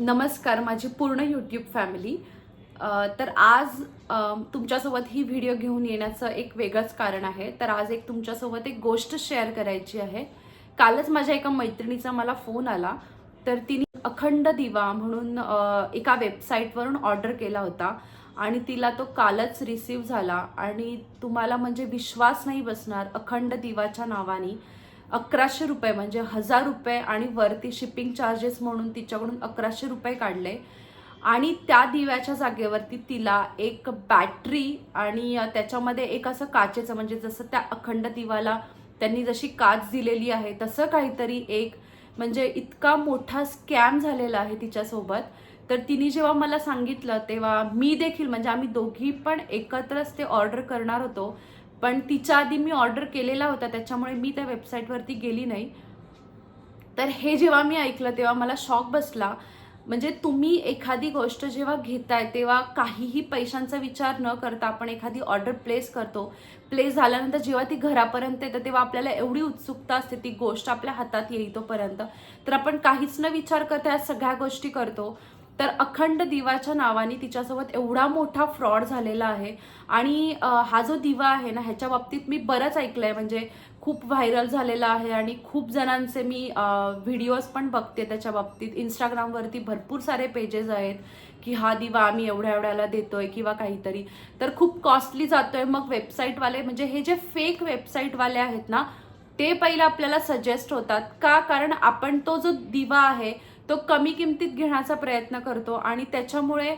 नमस्कार माझी पूर्ण यूट्यूब फॅमिली तर आज तुमच्यासोबत ही व्हिडिओ घेऊन येण्याचं एक वेगळंच कारण आहे. तर आज एक तुमच्यासोबत एक गोष्ट शेअर करायची आहे. कालच माझ्या एका मैत्रिणीचा मला फोन आला. तर तिने अखंड दिवा म्हणून एका वेबसाईटवरून ऑर्डर केला होता. आणि तिला तो कालच रिसीव झाला. आणि तुम्हाला म्हणजे विश्वास नाही बसणार अखंड दिवाच्या नावाने. अकराशे रुपये म्हणजे हजार रुपये आणि वरती शिपिंग चार्जेस म्हणून तिच्याकडून अकराशे रुपये काढले. आणि त्या दिव्याच्या जागेवरती तिला एक बॅटरी आणि त्याच्यामध्ये एक असं काचेचं म्हणजे जसं त्या अखंड दिवाला त्यांनी जशी काच दिलेली आहे तसं काहीतरी एक म्हणजे इतका मोठा स्कॅम झालेला आहे तिच्यासोबत. तर तिने जेव्हा मला सांगितलं तेव्हा मी देखील म्हणजे आम्ही दोघी पण एकत्रच ते ऑर्डर करणार होतो. पण तिच्या आधी मी ऑर्डर केलेला होता त्याच्यामुळे मी त्या वेबसाईटवरती गेली नाही. तर हे जेव्हा मी ऐकलं तेव्हा मला शॉक बसला. म्हणजे तुम्ही एखादी गोष्ट जेव्हा घेताय तेव्हा काहीही पैशांचा विचार न करता आपण एखादी ऑर्डर प्लेस करतो. प्लेस झाल्यानंतर जेव्हा ती घरापर्यंत येतं तेव्हा आपल्याला एवढी उत्सुकता असते ती गोष्ट आपल्या हातात येईतोपर्यंत तर आपण काहीच न विचार करता या सगळ्या गोष्टी करतो. तर अखंड दिवाच्या नावाने तिच्यासोबत एवढा मोठा फ्रॉड झालेला आहे. आणि हा जो दिवा आहे ना ह्याच्या बाबतीत मी बरंच ऐकलंय. म्हणजे खूप व्हायरल झालेला आहे आणि खूप जणांचे मी व्हिडिओज पण बघते त्याच्या बाबतीत. इंस्टाग्रामवरती भरपूर सारे पेजेस आहेत की हा दिवा आम्ही एवढ्या एवढ्याला देतोय किंवा काहीतरी. तर खूप कॉस्टली जातोय. मग वेबसाईटवाले म्हणजे हे जे फेक वेबसाईटवाले आहेत ना ते पहिलं आपल्याला सजेस्ट होतात. का? कारण आपण तो जो दिवा आहे तो कमी किमतीत घेण्याचा प्रयत्न करतो आणि त्याच्यामुळे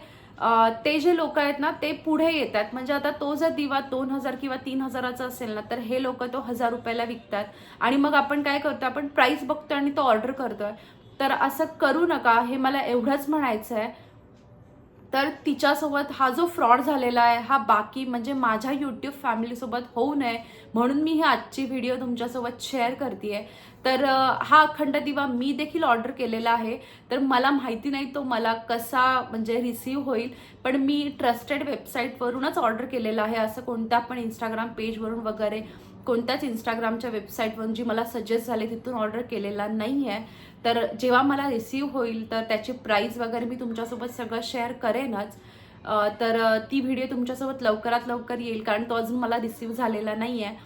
ते जे लोक आहेत ना ते पुढे येतात. म्हणजे आता तो जर दिवा दोन हजार किंवा तीन हजाराचा असेल ना तर हे लोक तो हजार रुपयाला विकतात. आणि मग आपण काय करतो आपण प्राईस बघतो आणि तो ऑर्डर करतोय. तर असं करू नका. हे मला एवढंच म्हणायचं आहे तर तिच्यासोबत हा जो फ्रॉड झालेला आहे हा बाकी म्हणजे माझ्या यूट्यूब फॅमिलीसोबत होऊ नये म्हणून मी ही आजची व्हिडिओ तुमच्यासोबत शेअर करते तर हा अखंड दिवा मी देखील ऑर्डर केलेला आहे. तर मला माहिती नाही तो मला कसा म्हणजे रिसीव होईल पण मी ट्रस्टेड वेबसाईटवरूनच ऑर्डर केलेला आहे असं कोणत्या पण इंस्टाग्राम पेजवरून वगैरे. कोणत्याच इंस्टाग्रामच्या वेबसाईटवरून जी मला सजेस्ट झाले तिथून ऑर्डर केलेला नाही आहे तर जेव्हा मला रिसीव होईल तर त्याची प्राईस वगैरे मी तुमच्यासोबत सगळं शेअर करेनच. तर ती व्हिडिओ तुमच्यासोबत लवकरात लवकर येईल कारण तो अजून मला रिसीव झालेला नाही आहे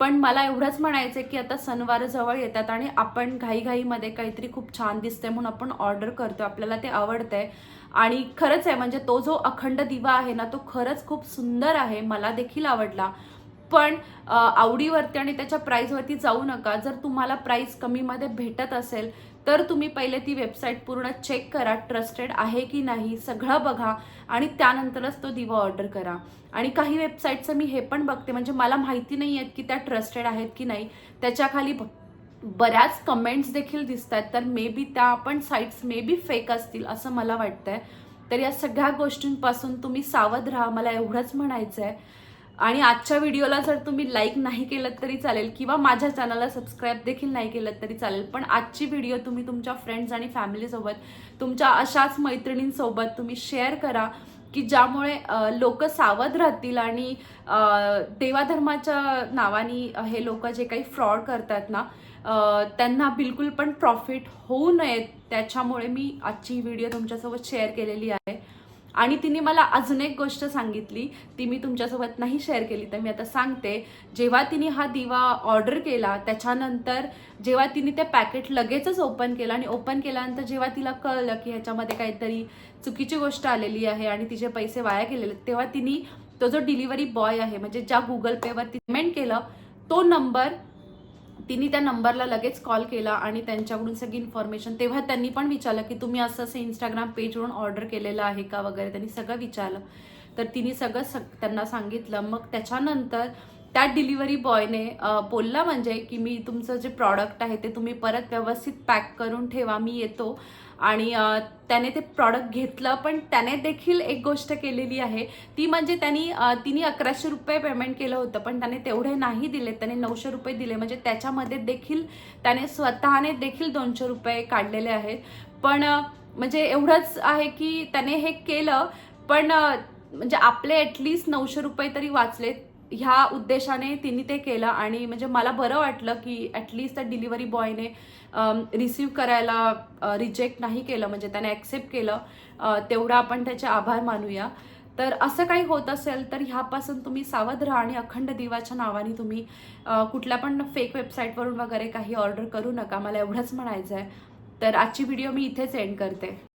पण मला एवढंच म्हणायचं आहे की आता सणवार जवळ येतात आणि आपण घाईघाईमध्ये काहीतरी खूप छान दिसतंय म्हणून आपण ऑर्डर करतो आपल्याला ते आवडतंय. आणि खरंच आहे म्हणजे तो जो अखंड दिवा आहे ना तो खरंच खूप सुंदर आहे मला देखील आवडला. पण आवडीवरती आणि त्याच्या प्राईजवरती जाऊ नका. जर तुम्हाला प्राईस कमीमध्ये भेटत असेल तर तुम्ही पहिले ती वेबसाईट पूर्ण चेक करा ट्रस्टेड आहे की नाही सगळं बघा आणि त्यानंतरच तो दिवा ऑर्डर करा. आणि काही वेबसाईटचं मी हे पण बघते म्हणजे मला माहिती नाही आहेत की त्या ट्रस्टेड आहेत की नाही. त्याच्याखाली बऱ्याच कमेंट्स देखील दिसत आहेत तर मे बी त्या पण साईट्स मे बी फेक असतील असं मला वाटतंय. तर या सगळ्या गोष्टींपासून तुम्ही सावध राहा मला एवढंच म्हणायचं आहे आणि आजच्या व्हिडिओला जर तुम्ही लाईक नाही केलं तरी चालेल किंवा माझ्या चॅनलला सबस्क्राईब देखील नाही केलं तरी चालेल पण आजची व्हिडिओ तुम्ही तुमच्या फ्रेंड्स आणि फॅमिलीसोबत तुमच्या अशाच मैत्रिणींसोबत तुम्ही शेअर करा की ज्यामुळे लोक सावध राहतील आणि देवाधर्माच्या नावाने हे लोक जे काही फ्रॉड करतात ना त्यांना बिलकुल पण प्रॉफिट होऊ नयेत. त्याच्यामुळे मी आजची व्हिडिओ तुमच्यासोबत शेअर केलेली आहे. आणि तिने मला अजून एक गोष्ट सांगितली ती मी तुमच्यासोबत नाही शेअर केली तर मी आता सांगते. जेव्हा तिने हा दिवा ऑर्डर केला त्याच्यानंतर जेव्हा तिने ते पॅकेट लगेचच ओपन केलं आणि ओपन केल्यानंतर जेव्हा तिला कळलं की ह्याच्यामध्ये काहीतरी चुकीची गोष्ट आलेली आहे आणि तिचे पैसे वाया गेलेले तेव्हा तिने तो जो डिलिव्हरी बॉय आहे म्हणजे ज्या गुगल पेवरती पेमेंट केलं तो नंबर तिने त्या नंबरला लगेच कॉल केला आणि त्यांच्याकडून सगळी इन्फॉर्मेशन तेव्हा त्यांनी पण विचारलं की तुम्ही असं असं इंस्टाग्राम पेजवरून ऑर्डर केलेलं आहे का वगैरे? त्यांनी सगळं विचारलं. तर तिने सगळं सग त्यांना सांगितलं. मग त्याच्यानंतर त्या डिलिव्हरी बॉयने बोलला म्हणजे की मी तुमचं जे प्रॉडक्ट आहे ते तुम्ही परत व्यवस्थित पॅक करून ठेवा मी येतो. आणि त्याने ते प्रॉडक्ट घेतलं पण त्याने देखील एक गोष्ट केलेली आहे. ती म्हणजे त्यांनी तिने अकराशे रुपये पेमेंट केलं होतं पण त्याने तेवढे नाही दिले त्याने नऊशे रुपये दिले. म्हणजे त्याच्यामध्ये देखील त्याने स्वतःने देखील दोनशे रुपये काढलेले आहेत. पण म्हणजे एवढंच आहे की त्याने हे केलं पण म्हणजे आपले ॲटलिस्ट नऊशे रुपये तरी वाचलेत. ह्या उद्देशाने तिने ते केलं आणि म्हणजे मला बरं वाटलं की ॲटलिस्ट त्या डिलिव्हरी बॉयने रिसीव्ह करायला रिजेक्ट नाही केलं म्हणजे त्याने ॲक्सेप्ट केलं. तेवढं तेवढा आपण त्याचे आभार मानूया. तर असं काही होत असेल तर ह्यापासून तुम्ही सावध राहा आणि अखंड दिवाच्या नावाने तुम्ही कुठल्या पण फेक वेबसाईटवरून वगैरे काही ऑर्डर करू नका. मला एवढंच म्हणायचं आहे तर आजची व्हिडिओ मी इथेच एंड करते.